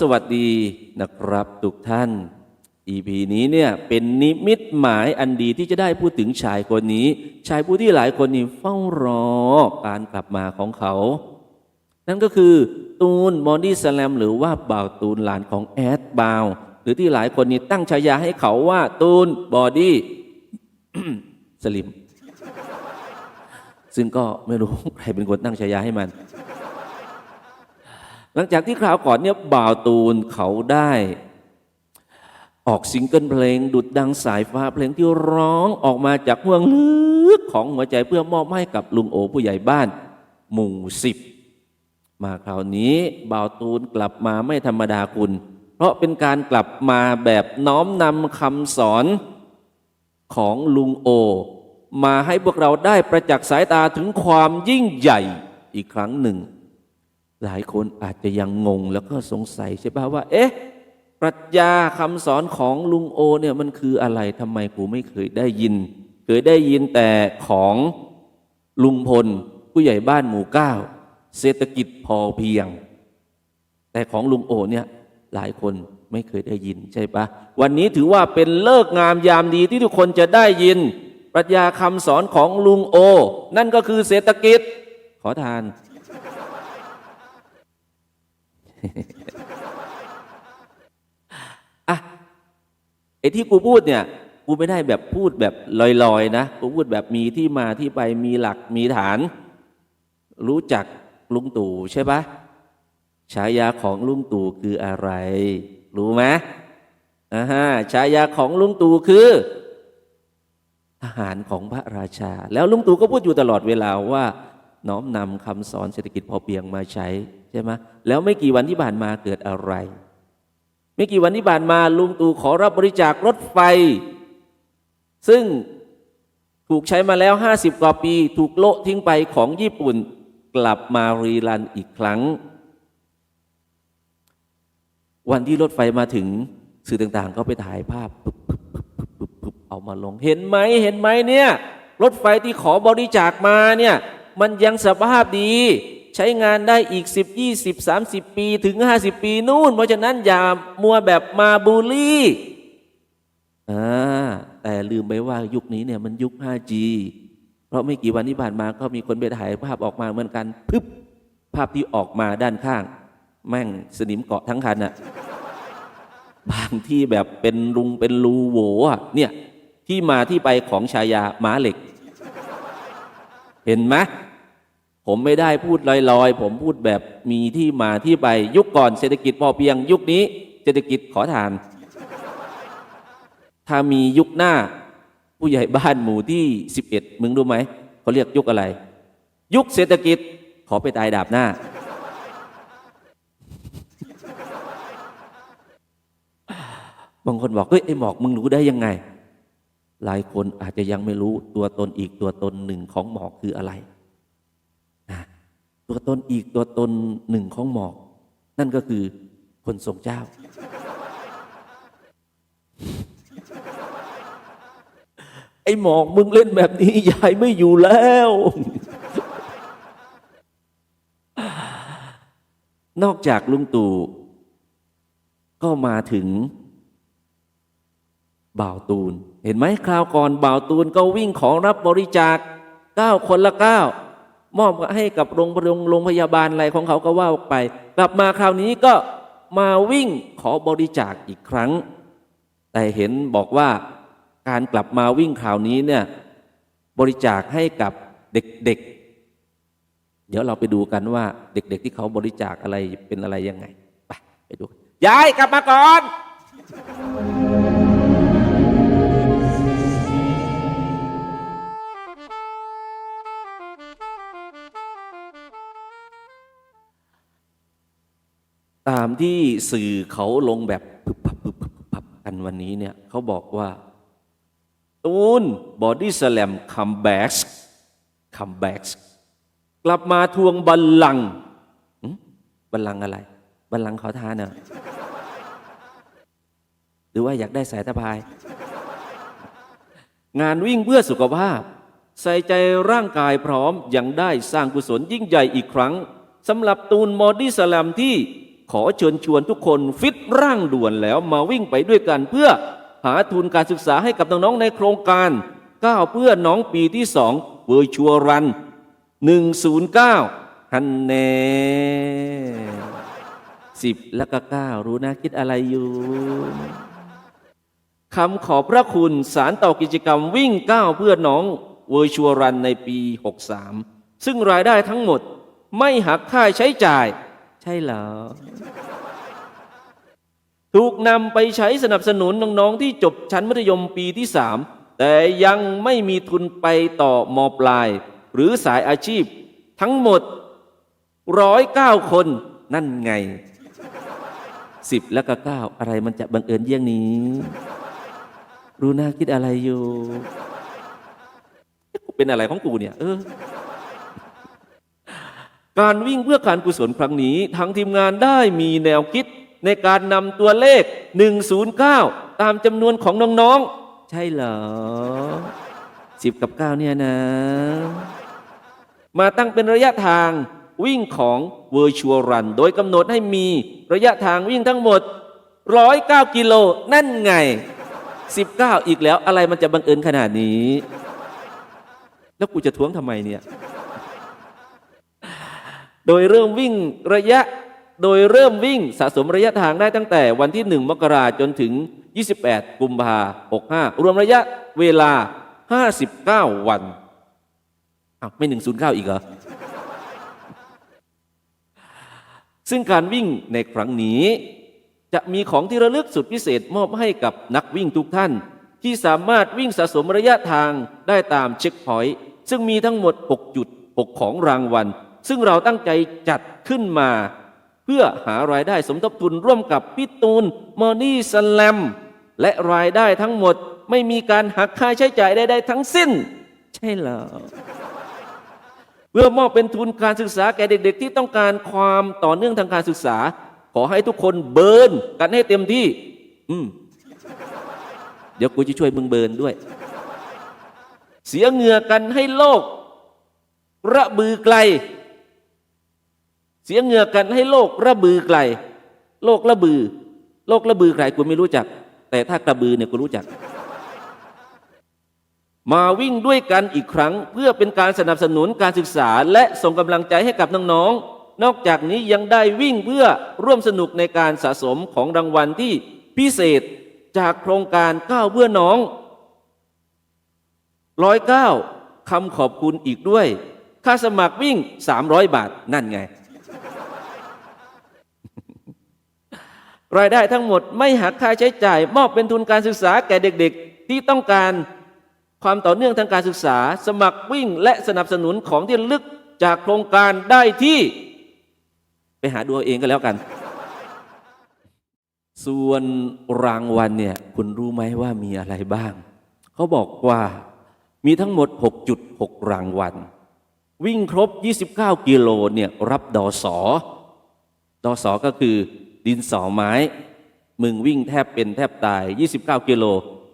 สวัสดีนะครับทุกท่าน EP นี้เนี่ยเป็นนิมิตหมายอันดีที่จะได้พูดถึงชายคนนี้ ชายผู้ที่หลายคนนี่เฝ้ารอการกลับมาของเขา นั่นก็คือตูนบอดี้สแลมหรือว่าบ่าวตูนหลานของแอดบาวหรือที่หลายคนนี่ตั้งฉายาให้เขาว่าตูนบอดี้สลิม ซึ่งก็ไม่รู้ใครเป็นคนตั้งฉายาให้มัน ลังจากที่คราวก่อนเนี่ยบ่าวตูนเขาได้ ออกซิงเกิลเพลง ดุดดังสายฟ้าเพลงที่ร้องออกมาจากห่วงลึกของหัวใจเพื่อมอบให้กับลุงโอผู้ใหญ่บ้าน หมู่สิบมาคราวนี้บ่าวตูนกลับมาไม่ธรรมดาคุณ เพราะเป็นการกลับมาแบบน้อมนำคำสอนของลุงโอ มาให้พวกเราได้ประจักษ์สายตาถึงความยิ่งใหญ่อีกครั้งหนึ่ง หลายคนอาจจะยังงงแล้วก็สงสัยใช่ป่ะว่า เอ๊ะ ปรัชญาคำสอนของลุงโอเนี่ยมันคืออะไรทำไมกูไม่เคยได้ยิน เคยได้ยินแต่ของลุงพล ผู้ใหญ่บ้านหมู่เก้าเศรษฐกิจพอเพียง แต่ของลุงโอเนี่ยหลายคนไม่เคยได้ยินใช่ปะวันนี้ถือว่าเป็นเลิกงามยามดีที่ทุกคนจะได้ยิน ปรัชญาคำสอนของลุงโอ นั่นก็คือเศรษฐกิจ ขอทาน อะไอ้ที่กูพูดเนี่ย กูไม่ได้แบบพูดแบบลอยๆ นะ กูพูดแบบมีที่มาที่ไปมีหลักมีฐาน รู้จักลุงตู่ใช่ปะฉายาของลุงตู่คืออะไร รู้ไหมอ่าฮะฉายาของลุงตู่คือ ทหารของพระราชา แล้วลุงตู่ก็พูดอยู่ตลอดเวลาว่า น้อมนำคำสอนเศรษฐกิจพอเพียงมาใช้ ใช่ไหมแล้วไม่กี่วันที่ผ่านมาเกิดอะไร ไม่กี่วันที่ผ่านมาลุงตู่ขอรับบริจาครถไฟ ซึ่งถูกใช้มาแล้ว 50 กว่าปี ถูกโละทิ้งไปของญี่ปุ่น กลับมารีรันอีกครั้ง วันที่รถไฟมาถึงสื่อต่างๆ ก็ไปถ่ายภาพปึ๊บปึ๊บปึ๊บปึ๊บปุ๊บเอามาลง เห็นไหมเห็นไหมเนี่ย รถไฟที่ขอบริจาคมาเนี่ย มันยังสภาพดี ใช้งานได้อีก 10 20 30 ปีถึง 50 ปีนู่น เพราะฉะนั้นอย่ามัวแบบมาบูลลี่อ่าแต่ลืมไปว่ายุคนี้เนี่ยมันยุค 5G เพราะไม่กี่วันที่ผ่านมาก็มีคนไปถ่ายภาพออกมาเหมือนกันพึบภาพที่ออกมาด้านข้าง แม่งสนิมเกาะทั้งคันอะบางที่แบบเป็นรุงเป็นรูโหวอะเนี่ยที่มาที่ไปของชายาม้าเหล็ก เห็นไหม ผมไม่ได้พูดลอยๆ ผมพูดแบบมีที่มาที่ไปยุคก่อนเศรษฐกิจพอเพียง ยุคนี้เศรษฐกิจขอทาน ถ้ามียุคหน้า ผู้ใหญ่บ้านหมู่ที่ 11 มึงรู้ไหมเขาเรียกยุคอะไร ยุคเศรษฐกิจขอไปตายดาบหน้า บางคนบอกเฮ้ยไอ้หมอกมึงรู้ได้ยังไง หลายคนอาจจะยังไม่รู้ตัวตนอีกตัวตนหนึ่งของหมอกคืออะไร ตัวตนอีกตัวตนหนึ่งของหมอก นั่นก็คือคนทรงเจ้า ไอ้หมอกมึงเล่นแบบนี้ยายไม่อยู่แล้ว นอกจากลุงตู่ก็มาถึงบ่าวตูน เห็นไหมคราวก่อนบ่าวตูนก็วิ่งของรับบริจาคเก้าคนละเก้า มอบให้กับโรงโรงโรงพยาบาลอะไรของเขาก็ว่าไป กลับมาคราวนี้ก็มาวิ่งขอบริจาคอีกครั้ง แต่เห็นบอกว่าการกลับมาวิ่งคราวนี้เนี่ยบริจาคให้กับเด็กๆ เดี๋ยวเราไปดูกันว่าเด็ก ๆ ที่เขาบริจาคอะไรเป็นอะไรยังไง ไปไปดู ยายกลับมาก่อนามที่สื่อเขาลงแบบพึบพับพึบพับพึบพับกันวันนี้เนี่ยเขาบอกว่าตูนบอดี้สแลมคัมแบ็กคัมแบ็กกลับมาทวงบัลลังก์บัลลังก์อะไร บัลลังก์เขาทานเนอะหรือว่าอยากได้สายตะพาย งานวิ่งเพื่อสุขภาพ ใส่ใจร่างกายพร้อมยังได้สร้างกุศลยิ่งใหญ่อีกครั้งสำหรับตูนมอดี้สแลมที่ ขอเชิญชวนทุกคนฟิตร่างด่วนแล้วมาวิ่งไปด้วยกัน เพื่อหาทุนการศึกษาให้กับน้องๆในโครงการก้าวเพื่อน้องปีที่สองเวอร์ชัวรัน 109 ฮันแน่สิบแล้วก็เก้ารู้นะคิดอะไรอยู่คำขอบพระคุณสารต่อกิจกรรมวิ่งก้าวเพื่อน้องเวอร์ชัวรันในปี 63 ซึ่งรายได้ทั้งหมดไม่หักค่าใช้จ่าย ช่เหรอ ถูกนำไปใช้สนับสนุนน้องๆที่จบชั้นมัธยมปีที่3แต่ยังไม่มีทุนไปต่อมปลาย หรือสายอาชีพ ทั้งหมดร้อยเก้าคนนั่นไงสิบแล้วก็เก้าอะไรมันจะบังเอิญเยี่ยงนี้ รู้น่าคิดอะไรอยู่เอ๊ะกูเป็นอะไรของกูเนี่ย เออ การวิ่งเพื่อการกุศลครั้งนี้ทางทีมงานได้มีแนวคิดในการนำตัวเลข 109 ตามจำนวนของน้องๆ ใช่เหรอสิบกับเก้าเนี่ยนะ มาตั้งเป็นระยะทางวิ่งของ Virtual Run โดยกำหนดให้มีระยะทางวิ่งทั้งหมด 109 กิโล นั่นไง 19 อีกแล้วอะไรมันจะบังเอิญขนาดนี้ แล้วกูจะท้วงทำไมเนี่ย โดยเริ่มวิ่งระยะโดยเริ่มวิ่งสะสมระยะทางได้ตั้งแต่วันที่ 1 มกราจนถึง 28 กุมภา65 รวมระยะเวลา 59 วันอ้าวไม่ 109 อีกเหรอ ซึ่งการวิ่งในครั้งนี้ จะมีของที่ระลึกสุดพิเศษมอบให้กับนักวิ่งทุกท่าน ที่สามารถวิ่งสะสมระยะทางได้ตามเช็คพอยต์ซึ่งมีทั้งหมด 6 จุด 6 ของรางวัล ซึ่งเราตั้งใจจัดขึ้นมา เพื่อหารายได้สมทบทุนร่วมกับพี่ตูนมอนี่สแลมและรายได้ทั้งหมดไม่มีการหักค่าใช้จ่ายใดๆทั้งสิ้น ใช่เหรอเพื่อมอบเป็นทุนการศึกษาแก่เด็กๆ ที่ต้องการความต่อเนื่องทางการศึกษา ขอให้ทุกคนเบิร์นกันให้เต็มที่ อืม เดี๋ยวกูจะช่วยมึงเบิร์นด้วย เสียเหงื่อกันให้โลก ระบือไกล เสียเหงื่อกันให้โลกระบือไกล โลกระบือ โลกระบือไกลกูไม่รู้จัก แต่ถ้ากระบือเนี่ยกูรู้จัก มาวิ่งด้วยกันอีกครั้ง เพื่อเป็นการสนับสนุนการศึกษา และส่งกำลังใจให้กับน้องๆนอกจากนี้ยังได้วิ่งเพื่อร่วมสนุกในการสะสมของรางวัลที่พิเศษจากโครงการก้าวเพื่อน้องร้อยเก้าคำขอบคุณอีกด้วย ค่าสมัครวิ่ง 300 บาทนั่นไง รายได้ทั้งหมดไม่หักค่าใช้จ่าย มอบเป็นทุนการศึกษาแก่เด็กๆ ที่ต้องการความต่อเนื่องทางการศึกษา สมัครวิ่งและสนับสนุนของที่ลึกจากโครงการได้ที่ ไปหาดูเอาเองก็แล้วกัน ส่วนรางวัลเนี่ยคุณรู้ไหมว่ามีอะไรบ้าง เขาบอกว่ามีทั้งหมด 6.6 รางวัล วิ่งครบ 29 กิโลเนี่ยรับดอสอดอสอก็คือ ดินสอไม้ มึงวิ่งแทบเป็นแทบตาย 29 กิโล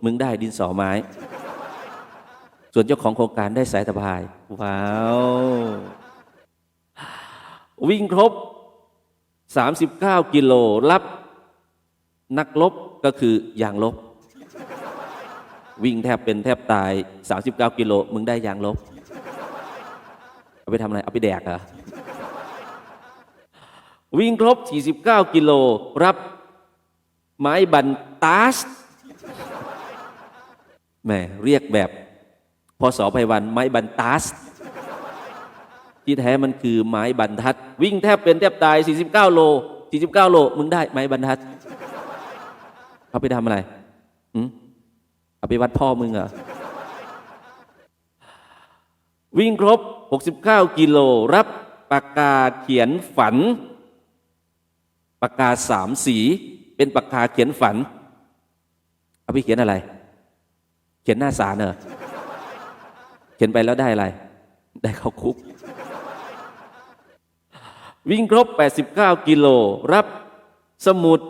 มึงได้ดินสอไม้ ส่วนเจ้าของโครงการได้สายสะพาย ว้าว วิ่งครบ 39 กิโลรับนักลบก็คือยางลบ วิ่งแทบเป็นแทบตาย 39 กิโล มึงได้ยางลบ เอาไปทำอะไร เอาไปแดกเหรอ วิ่งครบ 49 กิโล รับไม้บันตาสแหมเรียกแบบพศไพวันไม้บรรทัดที่แท้มันคือไม้บรรทัด วิ่งแทบเป็นแทบตาย 49 โล 49 โล มึงได้ไม้บรรทัด เอาไปทำอะไรอืมเอาไปวัดพ่อมึงเหรอวิ่งครบ 69 กิโล รับปากกาเขียนฝัน ปากกาสามสี เป็นปากกาเขียนฝัน เอาไปเขียนอะไร เขียนหน้าสารเหรอเขียนไปแล้วได้อะไร ได้เข้าคุก วิ่งครบ 89 กิโล รับสมุด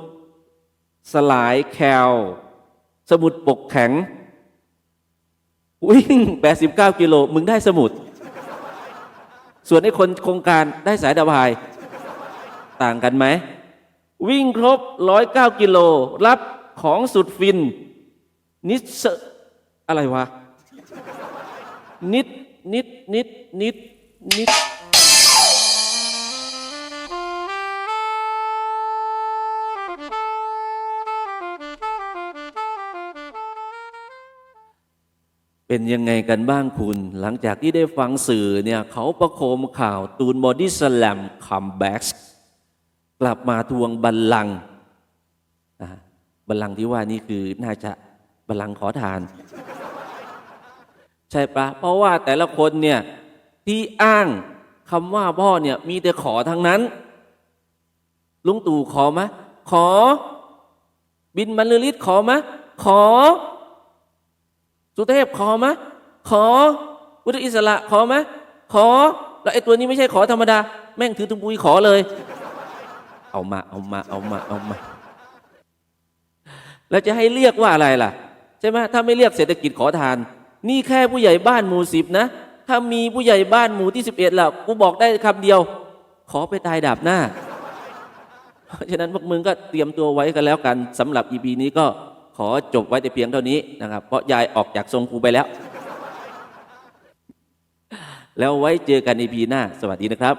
สลายแคลสมุดปกแข็ง วิ่ง 89 กิโล มึงได้สมุด ส่วนไอ้คนโครงการได้สายดาวาย ต่างกันไหม วิ่งครบร้อยเก้ากิโล รับของสุดฟิน นิดเซอะไรวะ นิด นิด นิด นิด นิดเป็นยังไงกันบ้างคุณ หลังจากที่ได้ฟังสื่อเนี่ย เขาประโคมข่าวตูนบอดี้สแลมคัมแบ็ก กลับมาทวงบัลลังก์นะบัลลังก์ที่ว่านี่คือน่าจะบัลลังก์ขอทาน ใช่ปะเพราะว่าแต่ละคนเนี่ยที่อ้างคำว่าพ่อเนี่ยมีแต่ขอทั้งนั้น ลุงตู่ขอมะ ขอ บินบรรลือฤทธิ์ขอมะ ขอ สุเทพขอมะ ขอพุทธอิสระขอมะ ขอ แล้วไอ้ตัวนี้ไม่ใช่ขอธรรมดา แม่งถือถุงปุยขอเลย เอามาเอามาเอามาเอามา แล้วจะให้เรียกว่าอะไรล่ะ ใช่ไหมถ้าไม่เรียกเศรษฐกิจขอทาน นี่แค่ผู้ใหญ่บ้านหมู่สิบนะ ถ้ามีผู้ใหญ่บ้านหมู่ที่สิบเอ็ดล่ะกูบอกได้คำเดียว ขอไปตายดาบหน้า เพราะฉะนั้นพวกมึงก็เตรียมตัวไว้กันแล้วกันสำหรับอีพีนี้ก็ขอจบไว้แต่เพียงเท่านี้นะครับ เพราะยายออกจากทรงครูไปแล้ว แล้วไว้เจอกันอีพีหน้า สวัสดีนะครับ